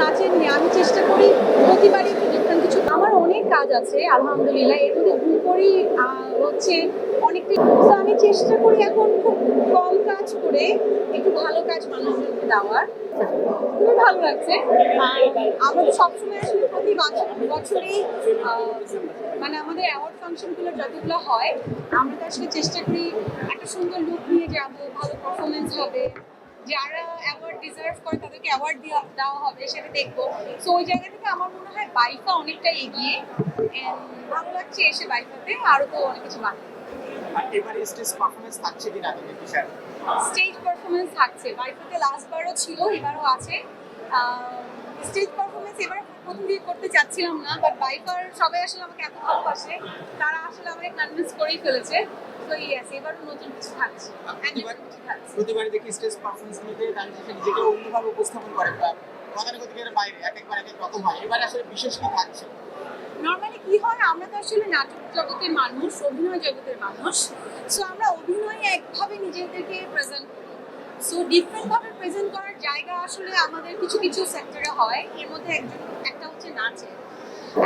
নাচের আমি চেষ্টা করি প্রতিবারই একটু কিছু। আমার অনেক কাজ আছে, আলহামদুলিল্লাহ, এর মধ্যে উপরই হচ্ছে অনেকটা তো আমি চেষ্টা করি এখন খুব কম কাজ করে একটু ভালো কাজ মানুষজনকে দেওয়ার। খুবই ভালো লাগছে। আমরা সবসময় আসলে প্রতি বছর বছরেই মানে আমাদের অ্যাওয়ার্ড ফাংশনগুলো যতগুলো হয়, আমরা তো আসলে চেষ্টা করি একটা সুন্দর লুক নিয়ে যাব, ভালো পারফরমেন্স হবে। যারা অ্যাওয়ার্ড ডিজার্ভ করে তাদেরকে অ্যাওয়ার্ড দেওয়া হবে সেটা দেখব। সো ওই জায়গা থেকে আমার মনে হয় বাইফা অনেকটা এগিয়ে ভালো লাগছে এসে বাইফাতে আরও তো অনেক কিছু বাকি। এবারে স্টেজ পারফরমেন্স থাকছে কিনা তুমি স্যার স্টেজ পারফরমেন্স থাকছে। বাইফাতে লাস্টবারও ছিল এবারও আছে। স্টেজ পারফরমেন্স এবার প্রথম দিয়ে করতে চাচ্ছিলাম না বাট বাইফার সবাই আসলে আমাকে এত ভালোবাসে তারা আসলে আমাকে কনভিন্স করেই ফেলেছে। তো ইয়েস এবারও নতুন কিছু থাকছে And প্রতিবার নতুন কিছু থাকছে প্রতিবারে দেখি স্টেজ পারফরমেন্স নিজেকে অন্যভাবে উপস্থাপন করে। বা গতানুগতিকের বাইরে এক একবার এক এক রকম হয়। এবারে আসলে বিশেষ কি থাকছে? নর্মালি কি হয় আমরা তো আসলে নাটক জগতের মানুষ অভিনয় জগতের মানুষ। সো আমরা অভিনয়ে একভাবে নিজেদেরকে প্রেজেন্ট করি। সো ডিফারেন্ট ভাবে প্রেজেন্ট করার জায়গা আসলে আমাদের কিছু কিছু সেক্টরে হয়। এর মধ্যে একজন একটা হচ্ছে নাচের।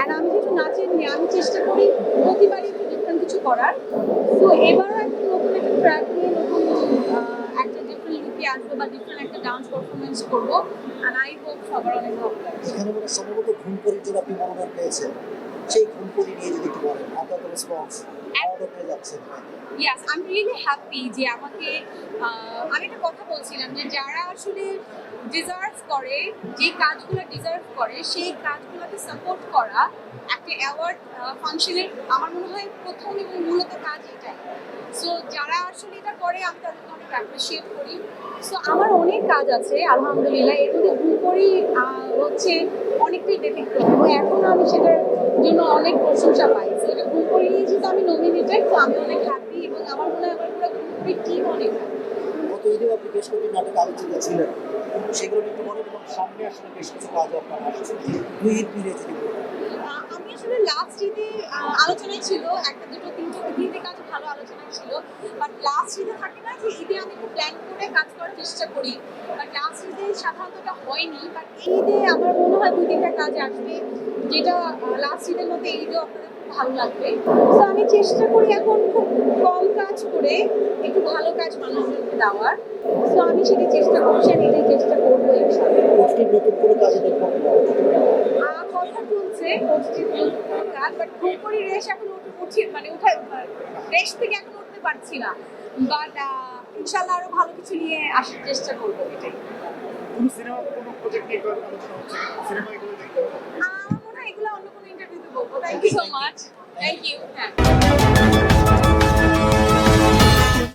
আর আমি যেহেতু নাচের নিয়ে আমি চেষ্টা করি প্রতিবারই কিছু করার। তো এবারও একটা নতুন একটা ট্র্যাক নিয়ে নতুন একটা ডিফারেন্ট লুকে আসব বা ডিফারেন্ট একটা ডান্স পারফরমেন্স করব। আর আই হোপ সবার অনেক ভালো এখানে মনে সম্ভবত ঘুম পরির জন্য আপনি মনোনয়ন পেয়েছেন? সেই ঘুম পরি নিয়ে যদি একটু বলেন আপনার রেসপন্স অ্যাওয়ার্ডও পেয়ে যাচ্ছেন yes I am really happy যে আমাকে আমি একটা কথা বলছিলাম যে যারা আসলে ডিজার্ভ করে যে কাজগুলো ডিজার্ভ করে সেই কাজগুলোকে সাপোর্ট করা একটা অ্যাওয়ার্ড ফাংশনের আমার মনে হয় প্রথম এবং মূলত কাজ এটাই। সো যারা আসলে এটা করে আমি তাদেরকে অনেক অ্যাপ্রিসিয়েট করি। সো আমার অনেক কাজ আছে, আলহামদুলিল্লাহ। এর মধ্যে ঘুমপড়ি হচ্ছে অনেকটাই ব্যতিক্রম। এবং এখনও আমি সেটার জন্য অনেক প্রশংসা পাই। সো এটা নিয়ে যেহেতু আমি নমিনেটেড তো আমি অনেক হ্যাপি এবং আমার মনে হয় আমার পুরো ঘুমপড়ির টিম অনেক happy। গত সেগুলো একটু বলেন এবং সামনে আসলে বেশ কিছু কাজ আপনার আসছে। দুই ঈদ মিলিয়ে যদি বলেন আহ, আমি আসলে লাস্ট ঈদে আলোচনায় ছিল, একটা দুটো, তিনটে ঈদে কাজ ভালো আলোচনায় ছিল বাট লাস্ট ঈদে থাকে না যে, ঈদে আমি একটু প্ল্যান করে কাজ করার চেষ্টা করি। বাট লাস্ট ঈদে সাধারণত এটা হয়নি বাট এই ঈদে আমার মনে হয় দুই, তিনটা কাজ আসবে, যেটা লাস্ট ঈদের মধ্যে এই ঈদেও আপনাদের খুব ভালো লাগবে। তো আমি চেষ্টা করি এখন খুব কম কাজ করে একটু ভালো কাজ মানুষজনকে দেওয়ার। তো আমি সেটা চেষ্টা করছি আর এটাই চেষ্টা করব নতুন কোনো কাজে পজিটিভ কাজ বাট ঘুমপুরি রেশ এখন উঠে মানে উঠে রেশ থেকে এখন উঠতে পারছি না। বাট ইনশাল্লাহ আরও ভালো কিছু নিয়ে আসার চেষ্টা করব এটাই। কোন সিনেমা কোন প্রজেক্ট নিয়ে আলোচনা সিনেমা এগুলো দেখতে আমার মনে হয় এগুলো অন্য কোনো ইন্টারভিউতে বলব। Thank you so much thank you হ্যাঁ।